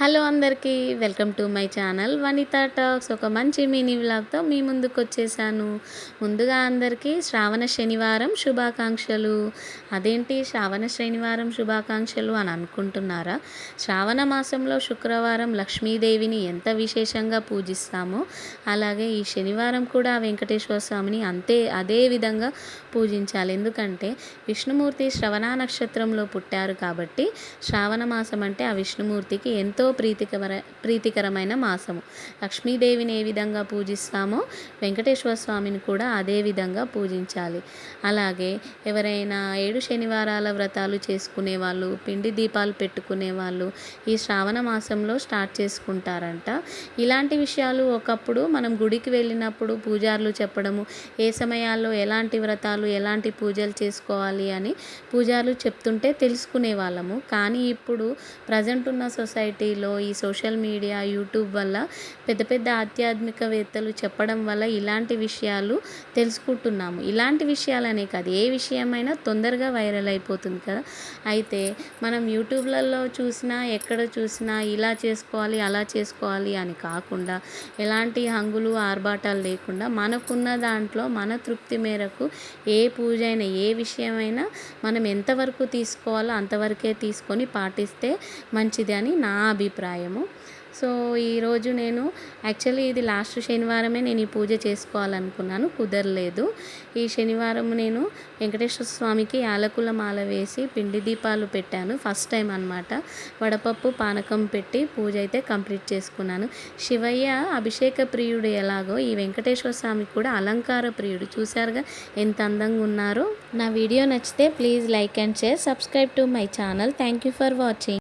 Hello అందరికీ welcome to my channel Vanitha talks. ఒక మంచి మినీ వ్లాగ్తో మీ ముందుకు వచ్చేసాను. ముందుగా అందరికీ శ్రావణ శనివారం శుభాకాంక్షలు. అదేంటి శ్రావణ శనివారం శుభాకాంక్షలు అని అనుకుంటున్నారా? శ్రావణ మాసంలో శుక్రవారం లక్ష్మీదేవిని ఎంత విశేషంగా పూజిస్తామో అలాగే ఈ శనివారం కూడా వెంకటేశ్వర స్వామిని అంతే అదే విధంగా పూజించాలి. ఎందుకంటే విష్ణుమూర్తి శ్రవణ నక్షత్రంలో పుట్టారు కాబట్టి శ్రావణ మాసం అంటే ఆ విష్ణుమూర్తికి ఎంతో ప్రీతికర ప్రీతికరమైన మాసము. లక్ష్మీదేవిని ఏ విధంగా పూజిస్తామో వెంకటేశ్వర స్వామిని కూడా అదే విధంగా పూజించాలి. అలాగే ఎవరైనా ఏడు శనివారాల వ్రతాలు చేసుకునే వాళ్ళు పిండి దీపాలు పెట్టుకునే వాళ్ళు ఈ శ్రావణ మాసంలో స్టార్ట్ చేసుకుంటారంట. ఇలాంటి విషయాలు ఒకప్పుడు మనం గుడికి వెళ్ళినప్పుడు పూజారులు చెప్పడము ఏ సమయాల్లో ఎలాంటి వ్రతాలు ఎలాంటి పూజలు చేసుకోవాలి అని పూజారులు చెప్తుంటే తెలుసుకునే వాళ్ళము కానీ ఇప్పుడు ప్రజెంట్ ఉన్న సొసైటీ స్థాయిలో ఈ సోషల్ మీడియా యూట్యూబ్ వల్ల పెద్ద పెద్ద ఆధ్యాత్మికవేత్తలు చెప్పడం వల్ల ఇలాంటి విషయాలు తెలుసుకుంటున్నాము. ఇలాంటి విషయాలనే కాదు ఏ విషయమైనా తొందరగా వైరల్ అయిపోతుంది కదా. అయితే మనం యూట్యూబ్లలో చూసినా ఎక్కడ చూసినా ఇలా చేసుకోవాలి అలా చేసుకోవాలి అని కాకుండా ఎలాంటి హంగులు ఆర్భాటాలు లేకుండా మనకున్న దాంట్లో మన తృప్తి మేరకు ఏ పూజ అయినా ఏ విషయమైనా మనం ఎంతవరకు తీసుకోవాలో అంతవరకే తీసుకొని పాటిస్తే మంచిది అని నా అభిప్రాయము. సో ఈరోజు నేను యాక్చువల్లీ ఇది లాస్ట్ శనివారమే నేను ఈ పూజ చేసుకోవాలనుకున్నాను కుదరలేదు. ఈ శనివారం నేను వెంకటేశ్వర స్వామికి యాలకుల మాల వేసి పిండి దీపాలు పెట్టాను ఫస్ట్ టైం అనమాట వడపప్పు పానకం పెట్టి పూజ అయితే కంప్లీట్ చేసుకున్నాను. శివయ్య అభిషేక ప్రియుడు ఎలాగో ఈ వెంకటేశ్వర స్వామి కూడా అలంకార ప్రియుడు. చూశారుగా ఎంత అందంగా ఉన్నారో? నా వీడియో నచ్చితే please like and share subscribe to my channel. Thank you for watching.